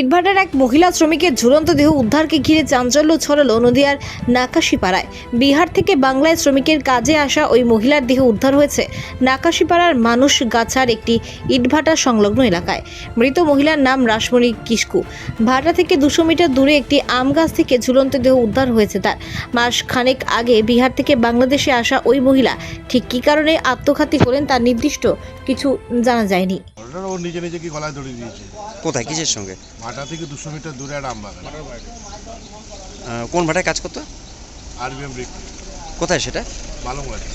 ইটভাটার এক মহিলা শ্রমিকের ঝুলন্ত দেহ উদ্ধারকে ঘিরে চাঞ্চল্য ছড়ালো নদিয়ার নাকাশিপাড়ায়। বিহার থেকে বাংলায় শ্রমিকের কাজে আসা ওই মহিলার দেহ উদ্ধার হয়েছে নাকাশিপাড়ার মানুষ গাছার একটি ইটভাটা সংলগ্ন এলাকায়। মৃত মহিলার নাম রাসমণি কিস্কু ভাটা থেকে দুশো মিটার দূরে একটি আম গাছ থেকে ঝুলন্ত দেহ উদ্ধার হয়েছে তার। মাস খানেক আগে বিহার থেকে বাংলাদেশে আসা ওই মহিলা ঠিক কী কারণে আত্মঘাতী হলেন তার নির্দিষ্ট কিছু জানা যায়নি। ও নিজে নিজে কি গলায় দড়ি দিয়েছে? কোথায়? কিসের সঙ্গে? মাঠা থেকে দুশো মিটার দূরে একটা আমবাগান। আহ, কোন ভাটায় কাজ করতো? আরবিএম ব্রিক কোথায় সেটা? মালুমগাড়ি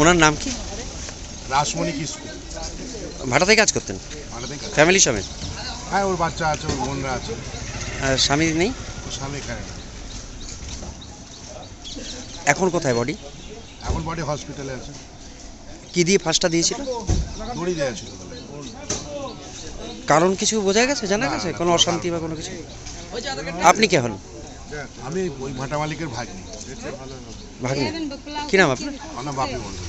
ওনার নাম কি? রাসমণি কিস্কু। ভাটাতেই কাজ করতেন? মাঠা থেকে ফ্যামিলি সমেত হ্যাঁ ওর বাচ্চা আছে ওর বোনরা আছে। আর স্বামী নেই? ওর স্বামী এখানে না এখন কোথায় বডি এখন বডি হসপিটালে আছে। কি দিয়ে ফার্স্টটা দিয়েছিল? দড়ি দেওয়া ছিল। কারণ কিছু বোঝা গেছে জানা গেছে? কোনো অশান্তি বা কোনো কিছু? আপনি কে হন? আমি ওই ভাটা মালিকের ভাগ্নি। ভাগ্নে। কি নাম আপনার? আমার Bapi Mondal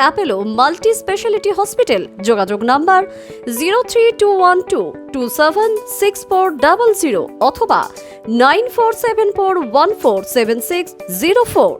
Apollo multi speciality hospital. যোগাযোগ number zero three two one two two seven six four double zero অথবা nine four seven four one four seven six zero four.